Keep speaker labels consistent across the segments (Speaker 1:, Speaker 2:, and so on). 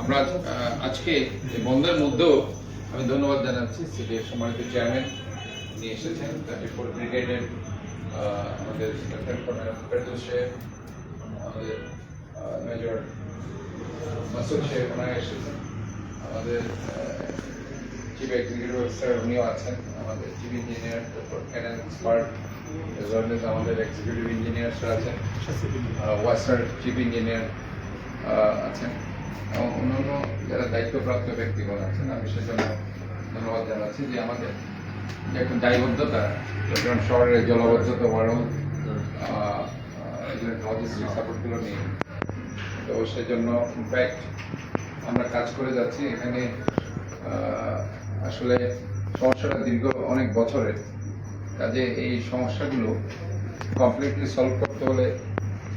Speaker 1: আমরা আজকে বন্ধের মধ্যেও আমি ধন্যবাদ জানাচ্ছি সিটির সম্মানিত চেয়ারম্যান। নিয়ে এসেছেন থার্টি ফোর ব্রিগেডের আমাদের সাহেব আমাদের মেজর মাসুদ সাহেব ওনারা এসেছেন। আমাদের চিফ এক্সিকিউটিভ অফিসার উনিও আছেন আমাদের chief engineer expert as well as আমাদের এক্সিকিউটিভ ইঞ্জিনিয়ার্সরা আছেন। ওয়াসার চিফ ইঞ্জিনিয়ার আছেন। এবং অন্যান্য যারা দায়িত্বপ্রাপ্ত ব্যক্তিগণ আছেন, আমি সেজন্য ধন্যবাদ জানাচ্ছি যে আমাদের যে একটা দায়বদ্ধতা, চট্টগ্রাম শহরের জলবদ্ধতা বরং সাপোর্টগুলো নিয়ে। তো সেজন্য ইনফ্যাক্ট আমরা কাজ করে যাচ্ছি। এখানে আসলে সমস্যাটা দীর্ঘ অনেক বছরের। কাজে এই সমস্যাগুলো কমপ্লিটলি সলভ করতে হলে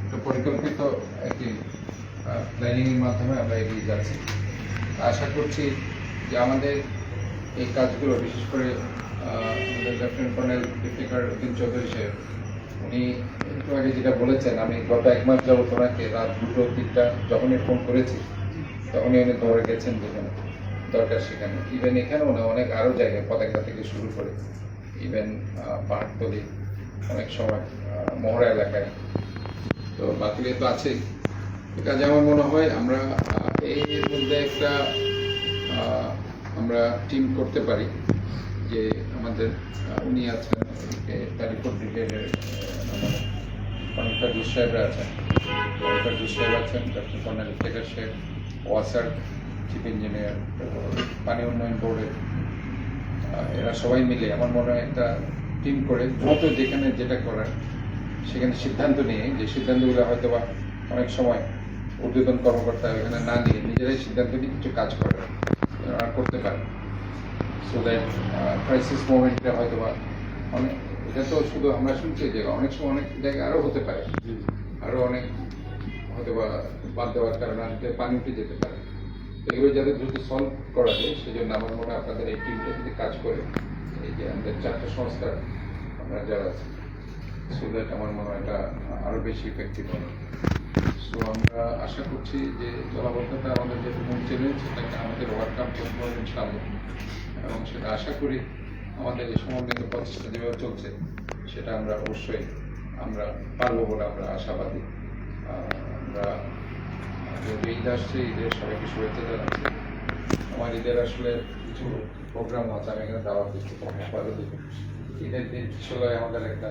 Speaker 1: একটা পরিকল্পিত একটি প্ল্যানিং এর মাধ্যমে আমরা এগিয়ে যাচ্ছি। আশা করছি যে আমাদের এই কাজগুলো, বিশেষ করে আমাদের লেফটেন্যান্ট কর্নেল দীপিকার উদ্দিন চৌধুরী সাহেব, উনি একটু আগে যেটা বলেছেন, আমি গত এক মাস যাবত ওনাকে রাত দুটো তিনটা যখনই ফোন করেছি, তখনই উনি দৌড়ে গেছেন যেখানে দরকার সেখানে। ইভেন এখানেও না অনেক আরও জায়গায় পতাকা থেকে শুরু করে ইভেন পাহাড়তলি অনেক সময় মহড়া এলাকায়। তো বাকিলে তো আছেই। কাজে আমার মনে হয়, আমরা এর মধ্যে একটা আমরা টিম করতে পারি যে আমাদের উনি আছেন ব্রিগেডের আমাদের কনকার সাহেবরা আছেন। কনকার সাহেব আছেন, ডক্টর কর্নেল টেকার সাহেব ওয়াসার চিফ ইঞ্জিনিয়ার, পানি উন্নয়ন বোর্ডের এরা সবাই মিলে, আমার মনে হয় একটা টিম করে, দ্রুত যেখানে যেটা করার, সেখানে সিদ্ধান্ত নিয়ে, যে সিদ্ধান্তগুলো হয়তো বা অনেক সময় ঊর্ধ্বতন কর্মকর্তা এখানে না নিয়ে নিজেরাই সিদ্ধান্ত নিয়ে কিছু কাজ করে করতে পারে। সো দ্যাট ক্রাইসিস মোমেন্টে হয়তো বা অনেক এটা তো শুধু আমরা শুনছি যে অনেক সময় অনেক জায়গায় আরও হতে পারে। আরও অনেক হয়তো বা বাদ দেওয়ার কারণে আজকে পানি উঠে যেতে পারে। তো এগুলো যাতে দ্রুত সলভ করা যায় সেজন্য আমার মনে হয় আপনাদের এই টিমটা যদি কাজ করে এই যে আমাদের চারটা সংস্থার আমরা যারা আছে সো দ্যাট আমার মনে হয় এটা আরও বেশি ইফেক্টিভ হবে। সো আমরা আশা করছি যে জলাবদ্ধতা আমাদের যে মূল চ্যালেঞ্জ সেটাকে আমাদের ওভারকাম করতে হবে ইনশাআল্লাহ। এবং সেটা আশা করি আমাদের এই সমন্বিত প্রচেষ্টা যেভাবে চলছে, সেটা আমরা অবশ্যই আমরা পারব বলে আমরা আশাবাদী। আমরা যেহেতু ঈদ আসছে, ঈদের সবাইকে শুভেচ্ছা জানাচ্ছি। আমার ঈদের আসলে কিছু প্রোগ্রাম আছে, আমি এখানে দাওয়াত দিচ্ছি ঈদের দিন ষোলোয় আমাদের একটা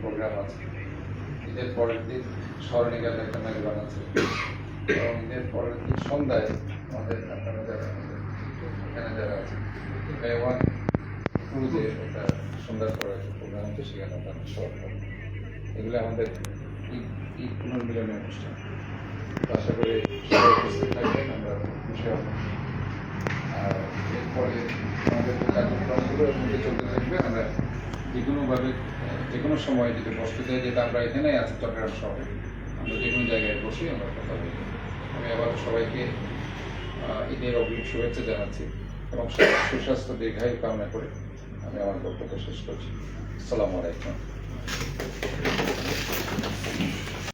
Speaker 1: প্রোগ্রাম আছে। ঈদের পরের দিন স্মরণিকার একটা মেজবান আছে এবং ঈদের পরের দিন সন্ধ্যায় আমাদের আপনারা যারা এখানে যারা আছে মেহমান ক্রুজে একটা সন্ধ্যার পরে একটা প্রোগ্রাম আছে, সেখানে আপনারা সবাই পাবেন। এগুলো আমাদের ঈদ পুনর্মিলনের অনুষ্ঠান আশা করি সবাই উপস্থিত থাকবেন, আমরা খুশি হব আর এরপরে আমাদের কার্যক্রমগুলো চলতে থাকবে, আমরা যে কোনোভাবে যে কোনো সময় যদি বসতে চাই যেটা আমরা এখানে আছি চট্টগ্রাম শহরে আমরা যে কোনো জায়গায় বসে আমরা কথা বলি। আমি আবার সবাইকে ঈদের অগ্রিম শুভেচ্ছা জানাচ্ছি এবং সুস্বাস্থ্য দীর্ঘায়ু কামনা করে আমি আমার বক্তব্য শেষ করছি। আসসালামু আলাইকুম।